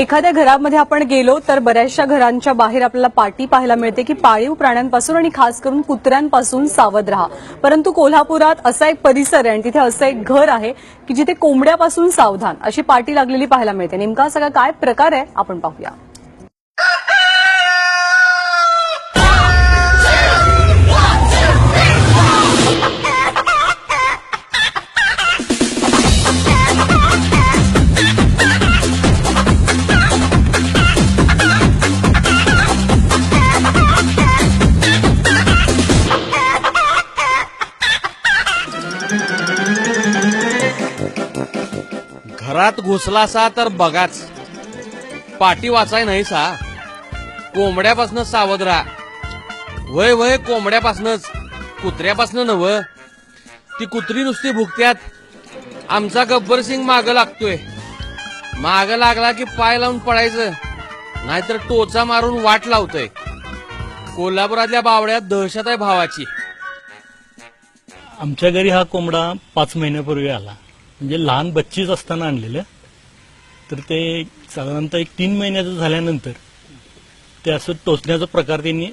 एखाद्या घरामध्ये आपण गेलो तर बऱ्याचशा घरांच्या बाहेर आपल्याला पाटी पाहायला मिळते की पाळीव प्राण्यांपासून आणि खास करून कुत्र्यांपासून सावध राहा. परंतु कोल्हापुरात असा एक परिसर आहे आणि तिथे असं एक घर आहे की जिथे कोंबड्यापासून सावधान अशी पाटी लागलेली पाहायला मिळते. नेमका सगळा काय प्रकार आहे? आपण पाहूया. घरात घुसला सा तर बघाच. पाठी वाचाय नाही सा कोंबड्यापासनं सावध राहा. वय वय कोंबड्यापासनच. कुत्र्यापासनं नव. ती कुत्री नुसती भुकत्यात. आमचा गब्बर सिंग माग लागतोय. माग लागला की पाय लावून पडायचं नाहीतर टोचा मारून वाट लावतोय. कोल्हापुरातल्या बावड्यात दहशत आहे भावाची. आमच्या घरी हा कोंबडा पाच महिन्यापूर्वी आला. म्हणजे लहान बच्चीच असताना आणलेलं. तर ते साधारणतः एक तीन महिन्याचं झाल्यानंतर ते असं टोचण्याचा प्रकार त्यांनी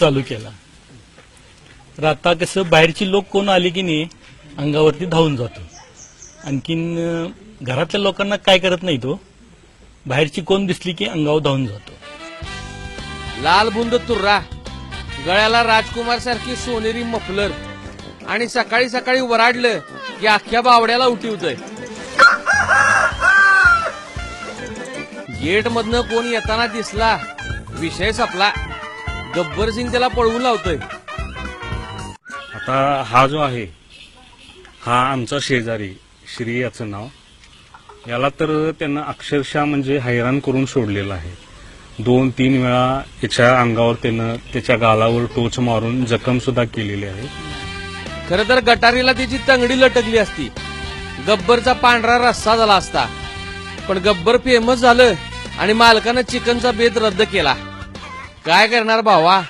चालू केला. तर आता कसं बाहेरची लोक कोण आले की नाही अंगावरती धावून जातो. आणखीन घरातल्या लोकांना काय करत नाही तो हो. बाहेरची कोण दिसली की अंगावर धावून जातो. लाल बुंद तुर्रा. गळ्याला राजकुमार सारखी सोनेरी मफलर. आणि सकाळी सकाळी वराडलं की अख्ख्या बावड्याला उठवतय गेट मधनं कोण येताना दिसला विषय संपला. गब्बर सिंग त्याला पळवून लावतोय. आता हा जो आहे हा आमचा शेजारी श्री याचं नाव. याला तर त्यांना अक्षरशः म्हणजे हैराण करून सोडलेलं आहे. दोन तीन वेळा याच्या अंगावर त्यानं त्याच्या गालावर टोच मारून जखम सुद्धा केलेली आहे. खर तर गटारीला त्याची तंगडी लटकली असती. गब्बरचा पांढरा रस्सा झाला असता. पण गब्बर फेमस झालं आणि मालकानं चिकनचा बेत रद्द केला. काय करणार भावा?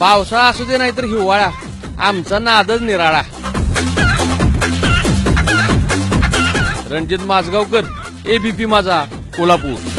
पावसाळा असू दे नाहीतर हिवाळा. आमचा नादच निराळा. रणजित माजगावकर एबीपी माझा कोल्हापूर.